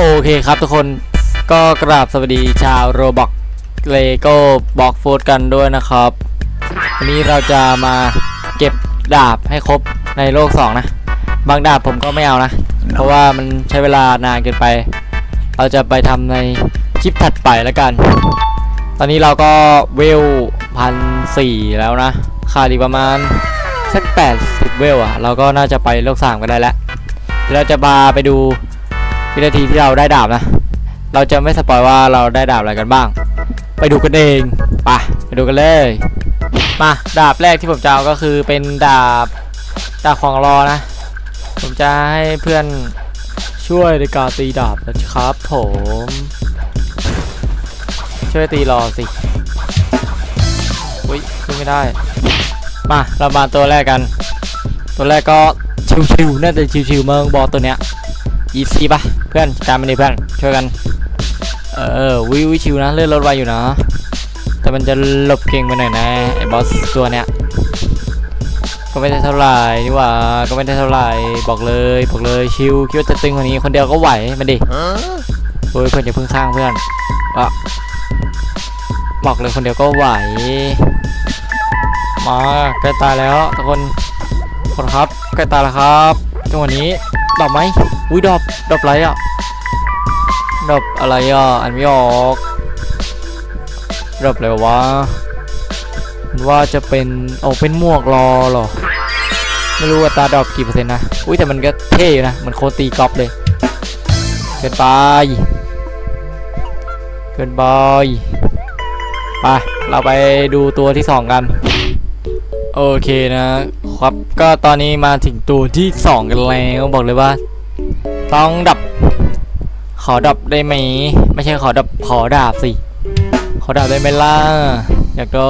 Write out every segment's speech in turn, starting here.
โอเคครับทุกคนก็กราบสวัสดีชาวโรบอกเลโก้บอกฟูดกันด้วยนะครับวันนี้เราจะมาเก็บดาบให้ครบในโลก 2 นะ บางดาบผมก็ไม่เอานะ เพราะว่ามันใช้เวลานานเกินไป เราจะไปทำในคลิปถัดไปแล้วกัน ตอนนี้เราก็เวลพันสี่แล้วนะขาดอีกประมาณสักแปดสิบเวลอะเราก็น่าจะไปโลกสามกันได้แล้วเดี๋ยวเราจะมาไปดู วินาทีที่เราได้ดาบนะ เราจะไม่สปอยว่าเราได้ดาบอะไรกันบ้าง ไปดูกันเองไปไปดูกันเลย มาดาบแรกที่ผมจะเอาก็คือเป็นดาบดาบของรอนะ ผมจะให้เพื่อนช่วยในการตีดาบนะครับผม ช่วยตีรอสิอุ้ยขึ้นไม่ได้ มาเรามาตัวแรกกัน ตัวแรกก็ชิวๆน่าจะชิวๆเมืองบอลตัวเนี้ย อีซี่ปะเพื่อนจัดการมันดิเพื่อนช่วยกัน เออวิวชิวนะเลื่อนรถไวอยู่นะแต่มันจะหลบเก่งไปหน่อยนะไอ้บอสตัวเนี้ยก็ไม่ได้เท่าไหร่นี่ว่าก็ไม่ได้เท่าไหร่บอกเลยบอกเลยชิวคิดว่าจะตึงกว่านี้คนเดียวก็ไหวมันดิโอ้ยเพื่อนอย่าเพิ่งข้างเพื่อนอะบอกเลยคนเดียวก็ไหวมาใกล้ตายแล้วทุกคนคนครับใกล้ตายแล้วครับจังหวะนี้ ดอกไหมอุ้ยดอกดอกอะไรอะดอกอะไรอะอันไม่ออกดอกอะไรวะมันว่าจะเป็นโอ้เป็นหมวกรอหรอไม่รู้ว่าตาดอกกี่เปอร์เซ็นต์นะอุ้ยแต่มันก็เท่อยู่นะมันโคตรตีกอล์ฟเลยเกินไปเกินไปไปเราไปดูตัวที่สองกัน โอเคนะ ครับ ก็ตอนนี้มาถึงตัวที่ 2 กันแล้วบอกเลยว่า ต้องดับ ขอดับได้ไหม ไม่ใช่ขอดับขอดาบสิ ขอดาบได้ไหมล่ะ อยากได้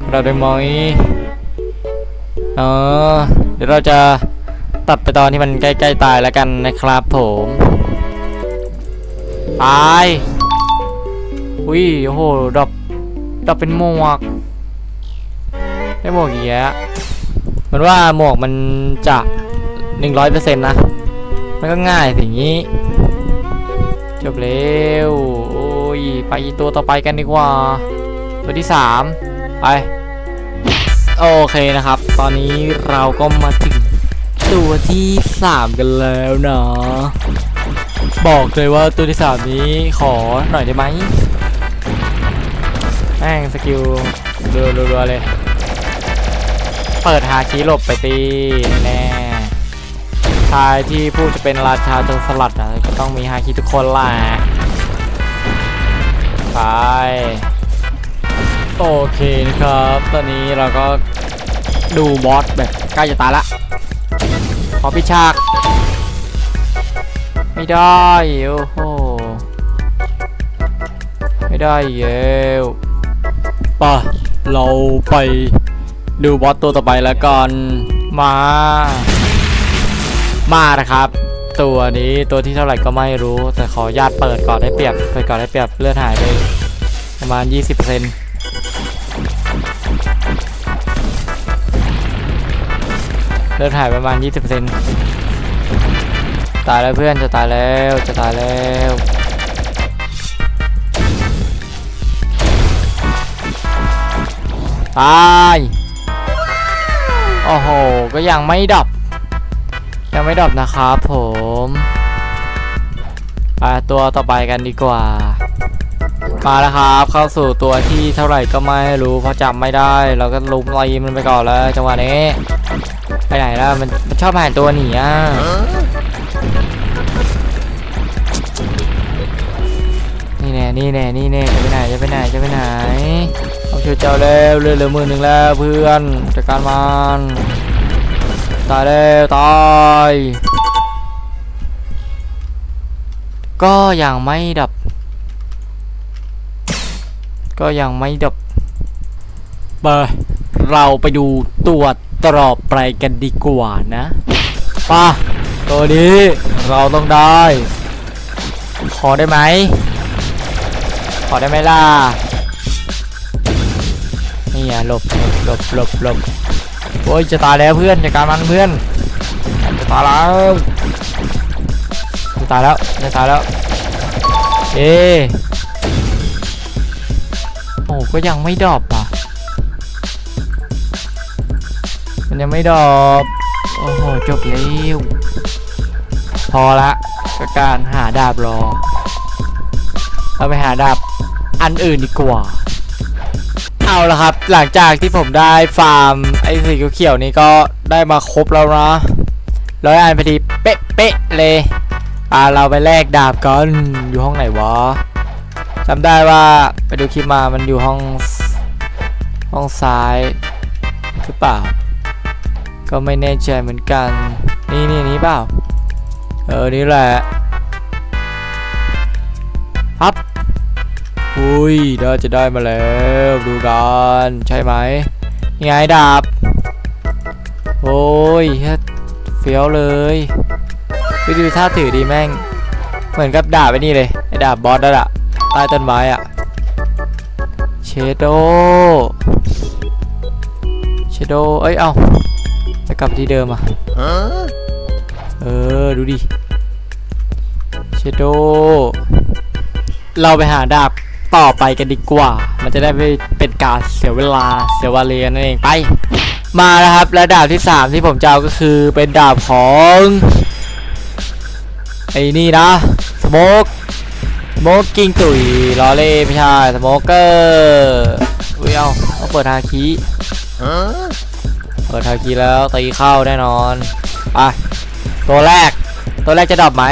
ขอดาบได้ไหมเออเดี๋ยวเราจะตัดไปตอนที่มันใกล้ๆตายแล้วกันนะครับผมตายอุ้ยโอ้โหดับดับเป็นหมวก ได้หมวกอีกแล้วมือนว่าหมวกมันจะหนึ่งร้อยเปอร์เซ็นต์นะ มันก็ง่ายสิ่งนี้ จบเร็ว โอ้ย ไปตัวต่อไปกันดีกว่า ตัวที่สามไปโอเคนะครับ ตอนนี้เราก็มาถึงตัวที่สามกันแล้วเนาะบอกเลยว่าตัวที่สามนี้ขอหน่อยได้ไหมแม่งสกิลรัวๆเลย เปิดฮาคิหลบไปตีแน่ชายที่ผู้จะเป็นราชาโจรสลัดนะก็ต้องมีฮาคิทุกคนแหละไปโอเคนะครับ ตอนนี้เราก็ดูบอสแบบใกล้จะตายละ ขอพิชาก ไม่ได้ โอ้โห ไม่ได้เยวป่ะ เราไป ดูบอสตัวต่อไปแล้วก่อนมา มานะครับ ตัวนี้ตัวที่เท่าไหร่ก็ไม่รู้ แต่ขออนุญาตเปิดก่อนได้เปรียบเปิดก่อนได้เปรียบเลือดหายไปประมาณ 20%เลือดหายประมาณ 20%ตายแล้วเพื่อนจะตายแล้วจะตายแล้วตาย โอ้โห ก็ยังไม่ดับ ยังไม่ดับนะครับผมไปตัวต่อไปกันดีกว่า มาแล้วครับเข้าสู่ตัวที่เท่าไหร่ก็ไม่รู้เพราะจำไม่ได้ เราก็ลุมไล่มันไปก่อนแล้วจังหวะนี้ไปไหนแล้วมันมันชอบหายตัวหนีอะนี่แน่นี่แน่นี่แน่จะไปไหนจะไปไหนจะไปไหน ช่วยเจ้าแล้วเลือดเหลือมือหนึ่งแล้วเพื่อนจัดการมันตายแล้วตายก็ยังไม่ดับ ก็ยังไม่ดับไปเราไปดูตัวตรอบไปกันดีกว่านะป่ะตัวนี้เราต้องได้ ขอได้ไหม ขอได้ไหมล่ะ นี่อะหลบหลบหลบหลบโอ้ยจะตายแล้วเพื่อนจัดการมันเพื่อนจะตายแล้วตายแล้วจะตายแล้วเอ๊ะโอ้ก็ยังไม่ดอปอะมันยังไม่ดอปโอ้โหจบแล้วพอละกับการหาดาบรอเราไปหาดาบอันอื่นดีกว่า เอาละครับ หลังจากที่ผมได้ฟาร์มไอ้สีเขียวๆนี้ก็ได้มาครบแล้วนะร้อยอันพอดีเป๊ะเป๊ะๆเลยอ่าเราไปแลกดาบกันอยู่ห้องไหนวะจำได้ว่าไปดูคลิปมามันอยู่ห้องห้องซ้ายหรือเปล่า ก็ไม่แน่ใจเหมือนกัน นี่นี่นี่เปล่า เออ นี่แหละ อุ้ยเราจะได้มาแล้วดูกันใช่ไหมไงดาบ โอ้ยเฮ็ดเฟี้ยวเลยไปดูท่าถือดีแม่ง เหมือนกับดาบไอ้นี่เลยไอ้ดาบบอสนั่นอะใต้ต้นไม้อะเชโดเชโดเอ้ยเอาไปกลับที่เดิมอะเออดูดิเชโดเราไปหาดาบ ต่อไปกันดีกว่า มันจะได้ไม่เป็นการเสียเวลาเสียเวลานั่นเองไป มาแล้วครับและดาบที่ 3 ที่ผมจะเอาก็คือเป็นดาบของไอ้นี่นะสโมกสโมกกิ้งตุ๋ยล้อเล่ไม่ใช่สโมกเกอร์อุ้ยเอาต้องเปิดฮาคิเปิดฮาคิแล้วตีเข้าแน่นอนไปตัวแรก ตัวแรกจะดรอปไหม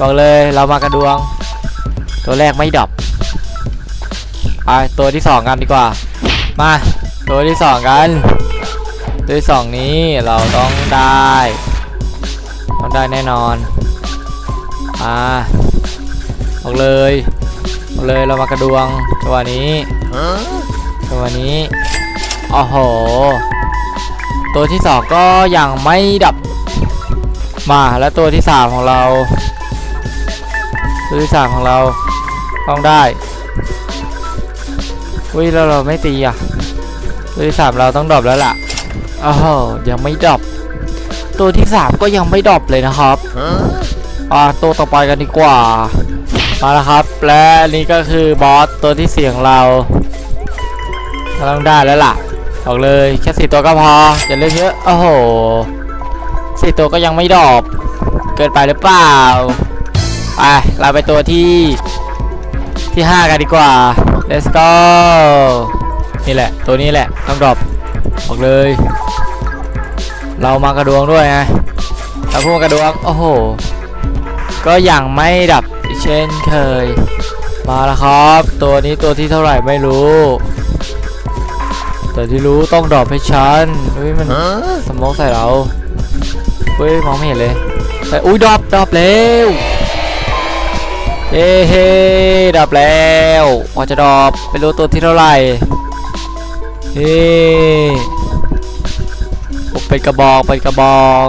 บอกเลยเรามากระดวง ตัวแรกไม่ดร อปไปตัวที่สองกันดีกว่า มาตัวที่สองกันตัวที่สองนี้เราต้องได้ต้องได้แน่นอนมาบอกเลยบอกเลยเรามากระดวงจังหวะนี้จังหวะนี้โอ้โหตัวที่สองก็ยังไม่ดับมาแล้วตัวที่สามของเรา ตัวที่สามของเราต้องได้ อุ้ยแล้วเราไม่ตีอะตัวที่สามเราต้องดรอปแล้วล่ะอ้าวยังไม่ดรอปตัวที่สามก็ยังไม่ดรอปเลยนะครับอ่าตัวต่อไปกันดีกว่ามาแล้วครับ และนี่ก็คือบอสตัวที่เสียของเราเราต้องได้แล้วล่ะบอกเลยแค่สี่ตัวก็พออย่าเล่นเยอะโอ้โหสี่ตัวก็ยังไม่ดรอปเกินไปหรือเปล่าไปเราไปตัวที่ที่ห้ากันดีกว่า let's go นี่แหละ ตัวนี้แหละต้องดรอปบอกเลย เรามากระดวงด้วยไงเราพูดมากระดวง โอ้โห ก็ยังไม่ดับอีกเช่นเคย มาแล้วครับ ตัวนี้ตัวที่เท่าไหร่ไม่รู้ แต่ที่รู้ต้องดรอปให้ฉันเฮ้ยมันสมองใส่เราเฮ้ยมองไม่เห็นเลยแต่อุ้ยดรอปดรอปแล้ว เฮ้เฮ้ดรอปแล้วว่าจะดอปไม่รู้ตัวที่เท่าไหร่เฮ้โอ้เป็นกระบอกเป็นกระบอง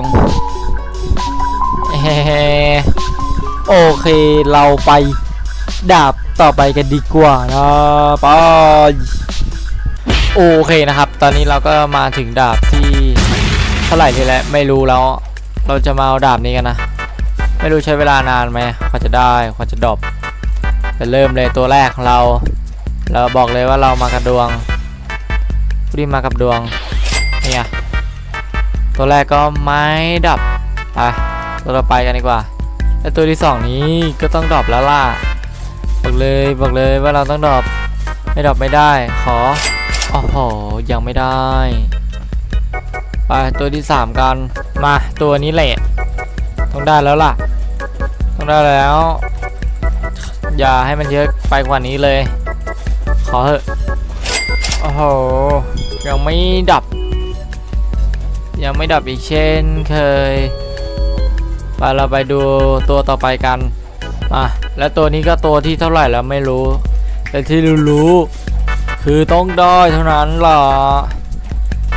เฮ้โอเคเราไปดาบต่อไปกันดีกว่านะไปโอเคนะครับ ตอนนี้เราก็มาถึงดาบที่เท่าไหร่นี่แหละไม่รู้แล้ว เราจะมาเอาดาบนี้กันนะ ไม่รู้ใช้เวลานานไหมกว่าจะได้กว่าจะดรอปจะเริ่มเลยตัวแรกของเรา เราบอกเลยว่าเรามากระดวงผู้ที่มากับดวงเนี่ยตัวแรกก็ไม้ดับไปตัวต่อไปกันดีกว่าแล้วตัวที่สองนี้ก็ต้องดรอปแล้วล่ะบอกเลยบอกเลยว่าเราต้องดรอปไม่ดรอปไม่ได้ขอโอ้โหยังไม่ได้ ไปตัวที่สามกันมาตัวนี้แหละต้องได้แล้วล่ะ ได้แล้ว อย่าให้มันเยอะไปกว่านี้เลย ขอเถอะ โอ้โห ยังไม่ดับ ยังไม่ดับอีกเช่นเคย ไปเราไปดูตัวต่อไปกัน มา แล้วตัวนี้ก็ตัวที่เท่าไหร่แล้วไม่รู้ แต่ที่รู้คือต้องได้เท่านั้นล่ะ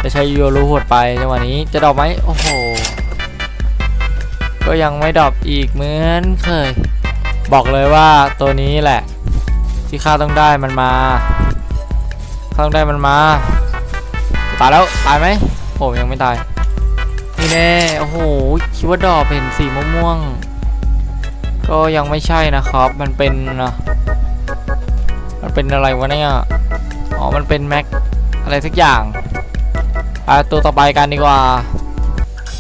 จะใช้ยูโรหดไปจังหวะนี้จะดอกไหมโอ้โห ก็ยังไม่ดรอปอีกเหมือนเคย บอกเลยว่าตัวนี้แหละ ที่ข้าต้องได้มันมาข้าต้องได้มันมา ตายแล้ว ตายไหมโอ้ยังไม่ตาย นี่แน่ โอ้โห คิดว่าดรอปเห็นสีม่วงก็ยังไม่ใช่นะครับ มันเป็นมันเป็นอะไรวะเนี่ย อ๋อ มันเป็นแม็กอะไรสักอย่างอะตัวต่อไปกันดีกว่า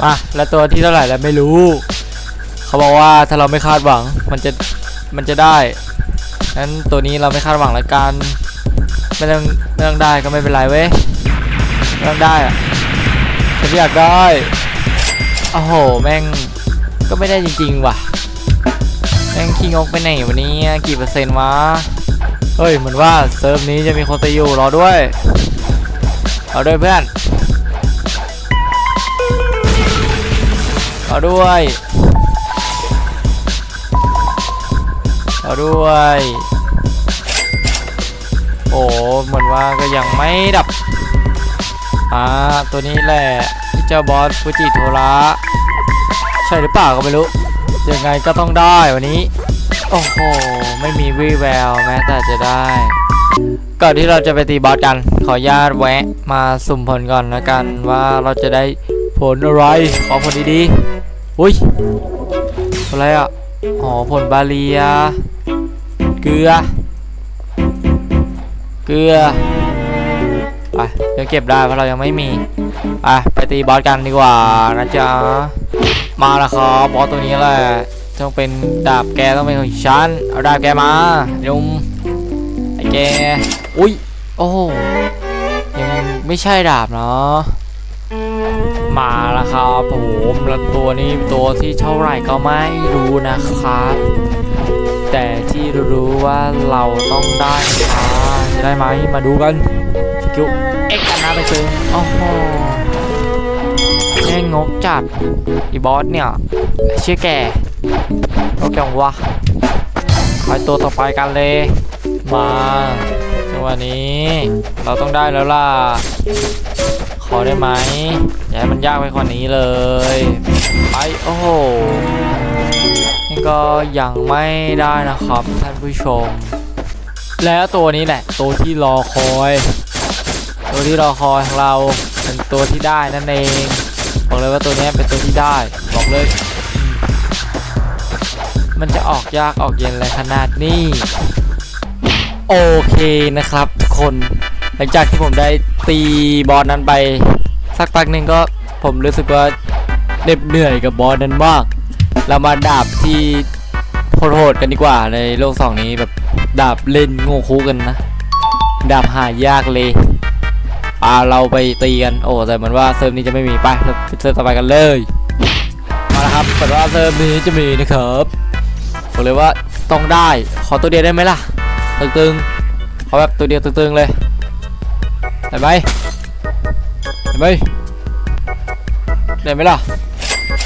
มา แล้วตัวที่เท่าไหร่แล้วไม่รู้ เขาบอกว่าถ้าเราไม่คาดหวังมันจะมันจะได้งั้นตัวนี้เราไม่คาดหวังล้วกันไม่ต้องไม่ต้องได้ก็ไม่เป็นไรเว้ยไม่ต้องได้อะฉันอยากได้โอ้โหแม่งก็ไม่ได้จริงๆว่ะแม่งขี้งกไปไหนวันนี้กี่เปอร์เซ็นต์วะเฮ้ยเหมือนว่าเซิร์ฟนี้จะมีคนตีอยู่รอด้วยรอาด้วยเพื่อนรอาด้วย รอด้วย โอ้เหมือนว่าก็ยังไม่ดับ อ่า ตัวนี้แหละที่เจ้าบอสฟูจิโทระใช่หรือเปล่าก็ไม่รู้ ยังไงก็ต้องได้วันนี้ โอ้โห ไม่มีวี่แววแม้แต่จะได้ ก่อนที่เราจะไปตีบอสกัน ขออนุญาตแวะมาสุ่มผลก่อนนะกันว่าเราจะได้ผลอะไร ขอผลดีๆ อุ้ย อะไรอะ อ๋อ ผลบาเลีย กลือ เกลือ ไปเดี๋ยวเก็บได้เพราะเรายังไม่มีไปไปตีบอสกันดีกว่านะจ๊ะ มาแล้วครับบอสตัวนี้แหละต้องเป็นดาบแกต้องเป็นของฉัน เอาดาบแกมาลุมไอ้แก อุ้ย โอ้ยังไม่ใช่ดาบเนาะ มาแล้วครับผมแล้วตัวนี้ตัวที่เท่าไหร่ก็ไม่รู้นะครับ แต่ที่รู้ว่าเราต้องได้ค่ะจะได้ไหมมาดูกันสกิลเอ็กซ์นะไปเจอโอ้โหแม่งงกจัดอีบอสเนี่ยเชื่อแกโอเควะไปตัวต่อไปกันเลย มาจังหวะนี้ เราต้องได้แล้วล่ะ ขอได้ไหมอย่าให้มันยากไปกว่านี้เลย ไป โอ้โห นี่ก็ยังไม่ได้นะครับท่านผู้ชม แล้วตัวนี้แหละ ตัวที่รอคอย ตัวที่รอคอยของเราเป็นตัวที่ได้นั่นเองบอกเลยว่าตัวนี้เป็นตัวที่ได้บอกเลย มันจะออกยากออกเย็นอะไรขนาดนี้โอเคนะครับทุกคนหลังจากที่ผมได้ตีบอสนั้นไป สักพักหนึ่งก็ผมรู้สึกว่าเหน็ดเหนื่อยกับบอสนั้นมาก เรามาดาบที่โหดๆกันดีกว่าในโลกสองนี้แบบดาบเล่นโง่คูกันนะ ดาบหายากเลยอ่าเราไปตีกันโอ้แต่เหมือนว่าเซิร์ฟนี้จะไม่มีไปเราเซิร์ฟต่อไปกันเลยมาแล้วครับเปิดว่าเซิร์ฟนี้จะมีนะครับบอกเลยว่าต้องได้ขอตัวเดียวได้ไหมล่ะตึงๆขอแบบตัวเดียวตึงๆเลยได้ไหมได้ไหมได้ไหมล่ะ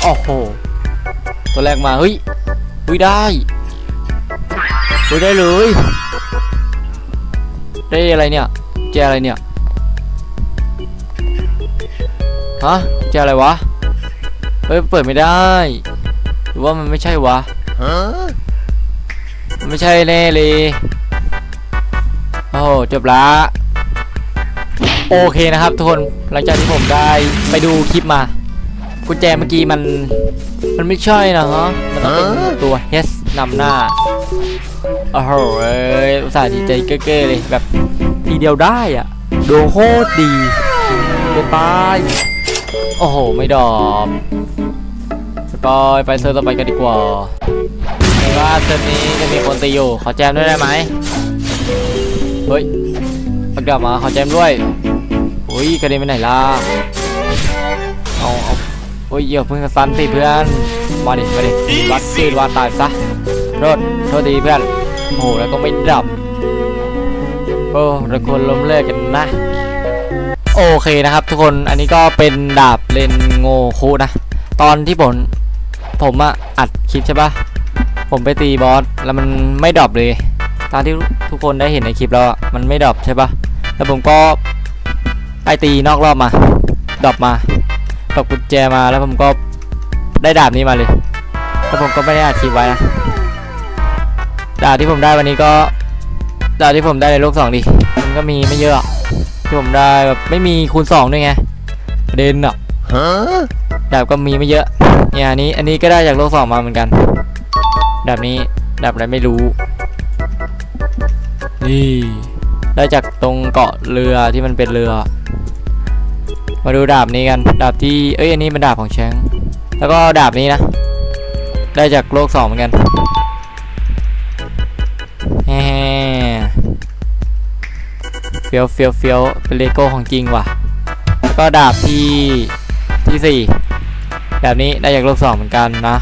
โอ้โห ตัวแรกมาเฮ้ยเฮ้ยได้เฮ้ยได้เลย ได้อะไรเนี่ยแจอะไรเนี่ยฮะแจอะไรวะเฮ้ยเปิดไม่ได้ หรือว่ามันไม่ใช่วะมันไม่ใช่แน่เลยโอ้โหจบละโอเคนะครับทุกคนหลังจากที่ผมได้ไปดูคลิปมา กุญแจเมื่อกี้มัน มันไม่ใช่นะฮะ มันต้องเป็นตัว H นำหน้าโอ้โหเอ้ยอุตส่าห์ดีใจเก้ๆเลยแบบทีเดียวได้อะดวงโคตรดีเกินไปโอ้โห ไม่ดอกไปไปเซิร์ต่อไปกันดีกว่าเห็นว่าเซิร์นี้จะมีคนตีอยู่ ขอแจมด้วยได้ไหมเฮ้ยมันกลับมาขอแจมด้วยอุ้ยกระเด็นไปไหนล่ะ เอาเอา โอ้ยเยียบเพื่อนสันสิเพื่อน มาดิมาดิวัดซีดวัดตายซะโทษโทษดีเพื่อน โอ้แล้วก็ไม่ดับ โอ้เราควรล้มเลิกกันนะ โอเคนะครับทุกคน อันนี้ก็เป็นดาบเลนโงคุนะ ตอนที่ผมผมอะอัดคลิปใช่ปะผมไปตีบอสแล้วมันไม่ดรอปเลย ตามที่ทุกคนได้เห็นในคลิปแล้วมันไม่ดรอปใช่ปะแล้วผมก็ไปตีนอกรอบมาดรอปมา ดรอปกุญแจมาแล้วผมก็ได้ดาบนี้มาเลยแล้วผมก็ไม่ได้อัดคลิปไว้นะดาบที่ผมได้วันนี้ก็ดาบที่ผมได้ในโลกสองดิมันก็มีไม่เยอะอะที่ผมได้แบบไม่มีคูณสองด้วยไงประเด็นอะดาบก็มีไม่เยอะเนี่ยอันนี้อันนี้ก็ได้จากโลกสองมาเหมือนกันดแบบนี้แบบอะไรไม่รู้นี่ได้จากตรงเกาะเรือที่มันเป็นเรือ มาดูดาบนี้กัน ดาบที่ เอ้ย อันนี้เป็นดาบของแชง แล้วก็ดาบนี้นะ ได้จากโลกสองเหมือนกันแฮ่เฟียวเฟียวเฟียวเป็นเลโก้ของจริงว่ะ แล้วก็ดาบที่ที่สี่แบบนี้ได้จากโลกสองเหมือนกันนะ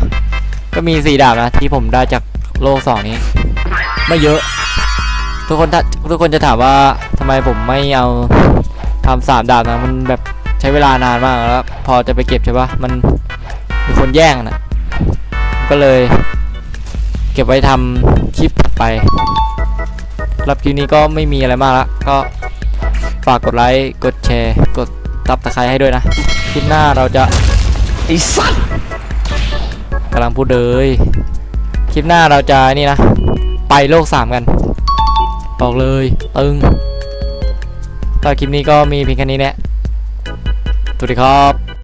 ก็มีสี่ดาบนะ ที่ผมได้จากโลกสองนี้ ไม่เยอะ ทุกคนทุกคนจะถามว่าทำไมผมไม่เอาทำสามดาบนะมันแบบ ใช้เวลานานมากแล้ว พอจะไปเก็บใช่ปะมันมีคนแย่งนะก็เลย เก็บไว้ทำคลิปถัดไปรับคลิปนี้ก็ไม่มีอะไรมากละก็ฝากกดไลค์ กดแชร์ กดตับตะไคร้ให้ด้วยนะคลิปหน้าเราจะไอ้สัตว์กำลังพูดเลยคลิปหน้าเราจะนี่นะ ไปโลกสามกัน บอกเลย ตึงตอนคลิปนี้ก็มีเพียงแค่นี้แหละ สวัสดีครับ